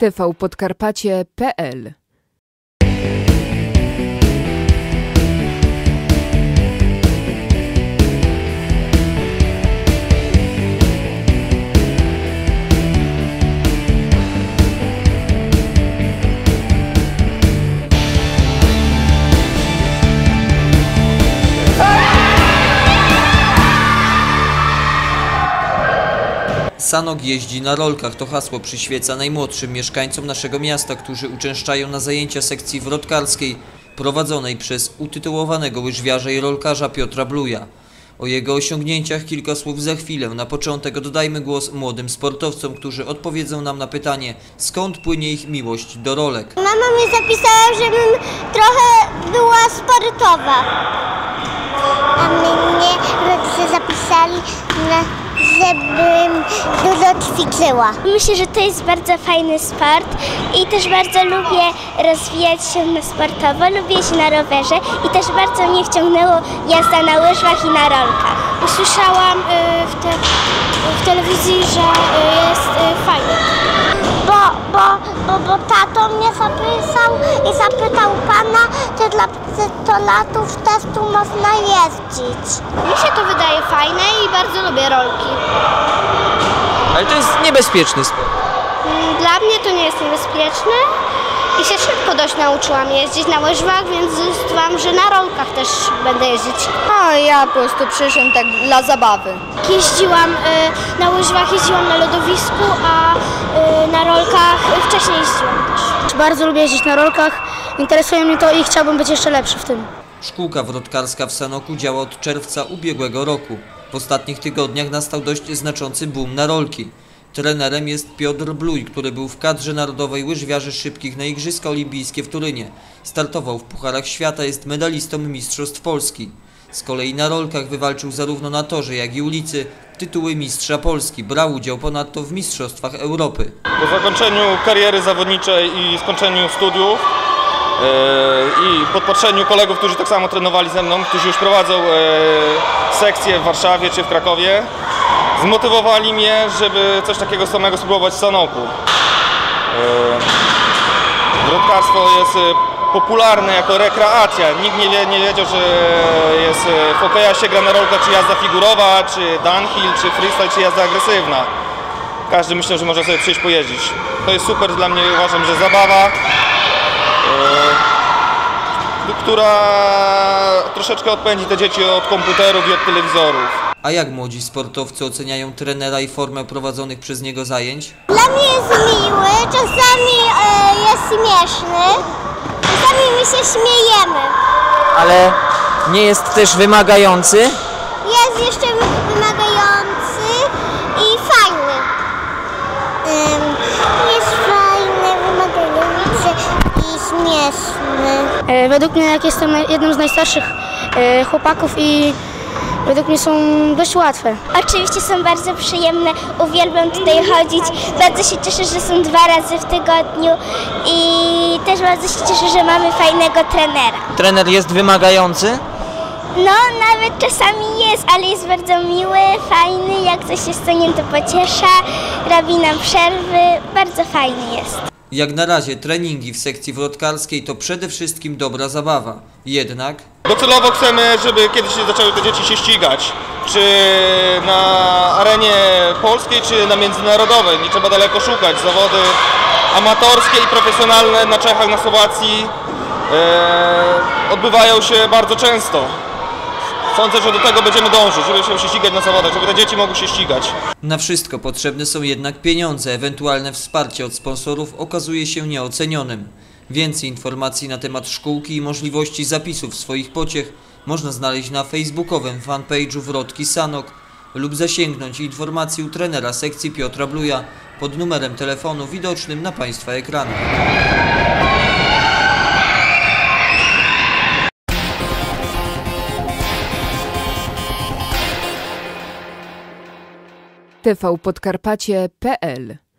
tvpodkarpacie.pl Sanok jeździ na rolkach. To hasło przyświeca najmłodszym mieszkańcom naszego miasta, którzy uczęszczają na zajęcia sekcji wrotkarskiej prowadzonej przez utytułowanego łyżwiarza i rolkarza Piotra Bluja. O jego osiągnięciach kilka słów za chwilę. Na początek oddajmy głos młodym sportowcom, którzy odpowiedzą nam na pytanie, skąd płynie ich miłość do rolek. Mama mnie zapisała, żebym trochę była sportowa. A mnie rodzice zapisali, na, żebym dużo ćwiczyła. Myślę, że to jest bardzo fajny sport i też bardzo lubię rozwijać się na sportowo. Lubię jeździć na rowerze i też bardzo mnie wciągnęło jazda na łyżwach i na rolkach. Usłyszałam y, w, te, w telewizji, że y, jest y, fajnie. Bo, bo, bo, bo tato mnie zapisał i zapytał pana, czy dla psytolatów też tu można jeździć. Mi się to wydaje fajne i bardzo lubię rolki. Ale to jest niebezpieczny sport. Dla mnie to nie jest niebezpieczne i się szybko dość nauczyłam jeździć na łyżwach, więc zdecydowałam, że na rolkach też będę jeździć. A ja po prostu przyszłam tak dla zabawy. Jeździłam y, na łyżwach, jeździłam na lodowisku, a y, na rolkach wcześniej jeździłam też. Bardzo lubię jeździć na rolkach, interesuje mnie to i chciałbym być jeszcze lepszy w tym. Szkółka wrotkarska w Sanoku działa od czerwca ubiegłego roku. W ostatnich tygodniach nastał dość znaczący boom na rolki. Trenerem jest Piotr Bluj, który był w kadrze narodowej łyżwiarzy szybkich na Igrzyska Olimpijskie w Turynie. Startował w Pucharach Świata, jest medalistą Mistrzostw Polski. Z kolei na rolkach wywalczył zarówno na torze, jak i ulicy tytuły Mistrza Polski. Brał udział ponadto w Mistrzostwach Europy. Po zakończeniu kariery zawodniczej i skończeniu studiów i podpatrzeniu kolegów, którzy tak samo trenowali ze mną, którzy już prowadzą e, sekcje w Warszawie czy w Krakowie, zmotywowali mnie, żeby coś takiego samego spróbować w Sanoku. E, Wrotkarstwo jest e, popularne jako rekreacja. Nikt nie, wie, nie wiedział, że jest e, w się gra na rolkach, czy jazda figurowa, czy downhill, czy freestyle, czy jazda agresywna. Każdy myślał, że może sobie przyjść pojeździć. To jest super dla mnie, uważam, że zabawa, e, która troszeczkę odpędzi te dzieci od komputerów i od telewizorów. A jak młodzi sportowcy oceniają trenera i formę prowadzonych przez niego zajęć? Dla mnie jest miły, czasami e, jest śmieszny, czasami my się śmiejemy. Ale nie jest też wymagający. Jest jeszcze wy- wymagający Według mnie, jak jestem jednym z najstarszych e, chłopaków i według mnie są dość łatwe. Oczywiście są bardzo przyjemne, uwielbiam tutaj chodzić. Bardzo się cieszę, że są dwa razy w tygodniu i też bardzo się cieszę, że mamy fajnego trenera. Trener jest wymagający. No, nawet czasami jest, ale jest bardzo miły, fajny, jak coś jest co nim to pociesza, robi nam przerwy, bardzo fajny jest. Jak na razie treningi w sekcji wrotkarskiej to przede wszystkim dobra zabawa. Jednak Docelowo chcemy, żeby kiedyś zaczęły te dzieci się ścigać. Czy na arenie polskiej, czy na międzynarodowej. Nie trzeba daleko szukać. Zawody amatorskie i profesjonalne na Czechach, na Słowacji e, odbywają się bardzo często. Sądzę, że do tego będziemy dążyć, żeby się ścigać na zawodach, żeby te dzieci mogły się ścigać. na wszystko potrzebne są jednak pieniądze. Ewentualne wsparcie od sponsorów okazuje się nieocenionym. Więcej informacji na temat szkółki i możliwości zapisów swoich pociech można znaleźć na facebookowym fanpage'u Wrotki Sanok lub zasięgnąć informacji u trenera sekcji Piotra Bluja pod numerem telefonu widocznym na Państwa ekranach. tvpodkarpacie.pl